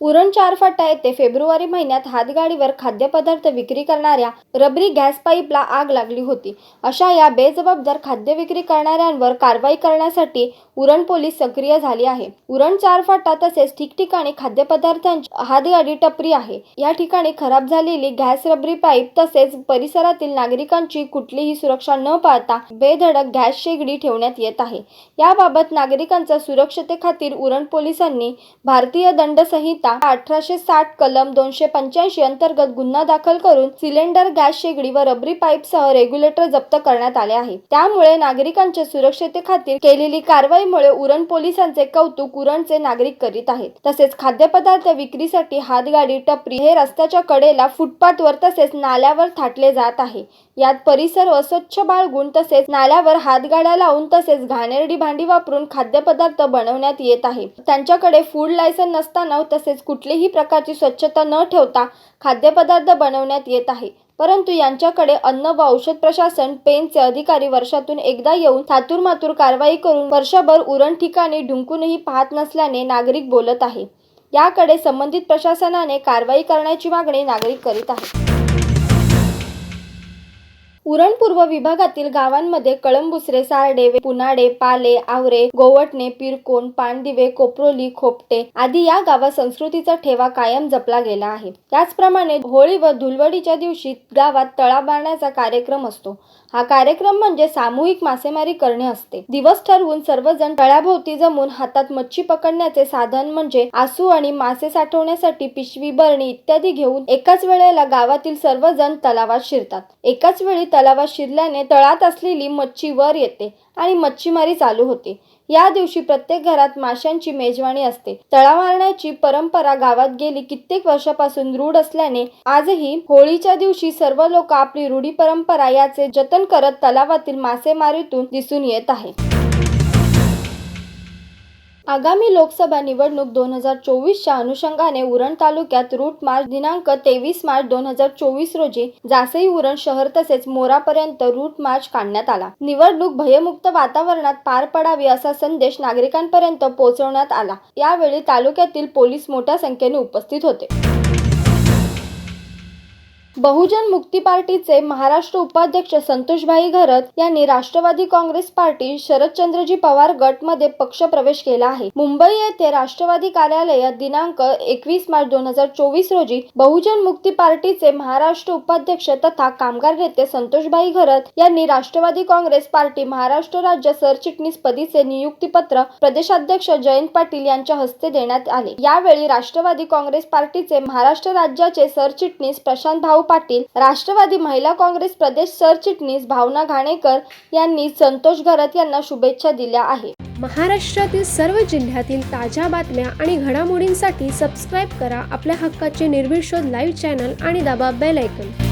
उरण चारफाटा येथे फेब्रुवारी महिन्यात हातगाडीवर खाद्यपदार्थ विक्री करणाऱ्या रबरी गॅस पाईपला आग लागली होती. अशा या बेजबाबदार खाद्य विक्री करणाऱ्यांवर कारवाई करण्यासाठी उरण पोलीस सक्रिय झाली आहे. उरण चारफाटा तसेच ठिकठिकाणी खाद्यपदार्थांची हातगाडी टपरी आहे. या ठिकाणी खराब झालेली गॅस रबरी पाईप तसेच परिसरातील नागरिकांची कुठलीही सुरक्षा न पाळता बेधडक गॅस शेगडी ठेवण्यात येत आहे. याबाबत नागरिकांच्या सुरक्षतेखातीर उरण पोलिसांनी भारतीय दंड संहिता अठराशे साठ कलम दोनशे पंच्याऐंशी अंतर्गत गुन्हा दाखल करून सिलेंडर गॅस शेगडी व रबरी पाईपसह रेग्युलेटर जप्त करण्यात आले आहे. त्यामुळे नागरिकांच्या सुरक्षतेखातीर केलेली कारवाईमुळे उरण पोलिसांचे कौतुक उरणचे नागरिक करीत आहेत. तसेच खाद्यपदार्थ विक्रीसाठी हातगाडी टपरी हे रस्त्याच्या कडेला फुटपाथवर तसेच नाल्यावर थाटले जात आहे. यात परिसर अस्वच्छ बाळगून तसेच नाल्यावर हातगाड्या लावून तसेच घाणेरडी भांडी वापरून खाद्यपदार्थ बनवण्यात येत आहे. त्यांच्याकडे फूड लायसन नसताना तसेच कुठलीही प्रकारची स्वच्छता न ठेवता खाद्यपदार्थ बनवण्यात येत आहे. परंतु यांच्याकडे अन्न व औषध प्रशासन पेनचे अधिकारी वर्षातून एकदा येऊन थातूरमातूर कारवाई करून वर्षभर उरण ठिकाणी ढुंकूनही पाहत नसल्याने नागरिक बोलत आहे. याकडे संबंधित प्रशासनाने कारवाई करण्याची मागणी नागरिक करीत आहेत. पूर्व विभागातील गावांमध्ये कळंबुसरे सारडे पुनाडे पाले आवरे गोवटणे पिरकोन पानदिवे कोपरोली खोपटे आदी या गावात संस्कृतीचा ठेवा कायम जपला गेला आहे. त्याचप्रमाणे होळी व धुलवडीच्या दिवशी गावात तळा बांधण्याचा कार्यक्रम असतो. हा कार्यक्रम म्हणजे सामूहिक मासेमारी करणे असते. दिवस ठरवून सर्वजण तळ्याभोवती जमून हातात मच्छी पकडण्याचे साधन म्हणजे आसू आणि मासे साठवण्यासाठी पिशवी बरणी इत्यादी घेऊन एकाच वेळेला गावातील सर्वजण तलावात शिरतात. एकाच वेळी तलावात शिरल्याने तळात असलेली मच्छी वर येते आणि मच्छीमारी चालू होते. या दिवशी प्रत्येक घरात माशांची मेजवानी असते. तळा मारण्याची परंपरा गावात गेली कित्येक वर्षापासून रूढ असल्याने आजही होळीच्या दिवशी सर्व लोक आपली रूढी परंपरा याचे जतन करत तलावातील मासेमारीतून दिसून येत आहे. आगामी लोकसभा निवडणूक दोन हजार चोवीसच्या अनुषंगाने उरण तालुक्यात रूट मार्च दिनांक तेवीस मार्च दोन हजार चोवीस रोजी जासई उरण शहर तसेच मोरापर्यंत रूट मार्च काढण्यात आला. निवडणूक भयमुक्त वातावरणात पार पडावी असा संदेश नागरिकांपर्यंत पोहोचवण्यात आला. यावेळी तालुक्यातील पोलीस मोठ्या संख्येने उपस्थित होते. बहुजन मुक्ती पार्टीचे महाराष्ट्र उपाध्यक्ष संतोषभाई घरत यांनी राष्ट्रवादी काँग्रेस पार्टी शरदचंद्रजी पवार गटमध्ये पक्ष प्रवेश केला आहे. मुंबई येथे राष्ट्रवादी कार्यालयात दिनांक एकवीस मार्च दोन हजार चोवीस रोजी बहुजन मुक्ती पार्टीचे महाराष्ट्र उपाध्यक्ष तथा कामगार नेते संतोषभाई घरत यांनी राष्ट्रवादी काँग्रेस पार्टी महाराष्ट्र राज्य सरचिटणीस पदीचे नियुक्तीपत्र प्रदेशाध्यक्ष जयंत पाटील यांच्या हस्ते देण्यात आले. यावेळी राष्ट्रवादी काँग्रेस पार्टीचे महाराष्ट्र राज्याचे सरचिटणीस प्रशांत भाऊ पाटील राष्ट्रवादी महिला काँग्रेस प्रदेश सरचिटणीस भावना घाणेकर यांनी संतोष घरत यांना शुभेच्छा दिल्या आहे महाराष्ट्रातील सर्व जिल्ह्यातील ताज्या बातम्या आणि घडामोडींसाठी सबस्क्राईब करा आपल्या हक्काचे निर्भीड लाईव्ह चॅनल आणि दाबा बेल ऐकन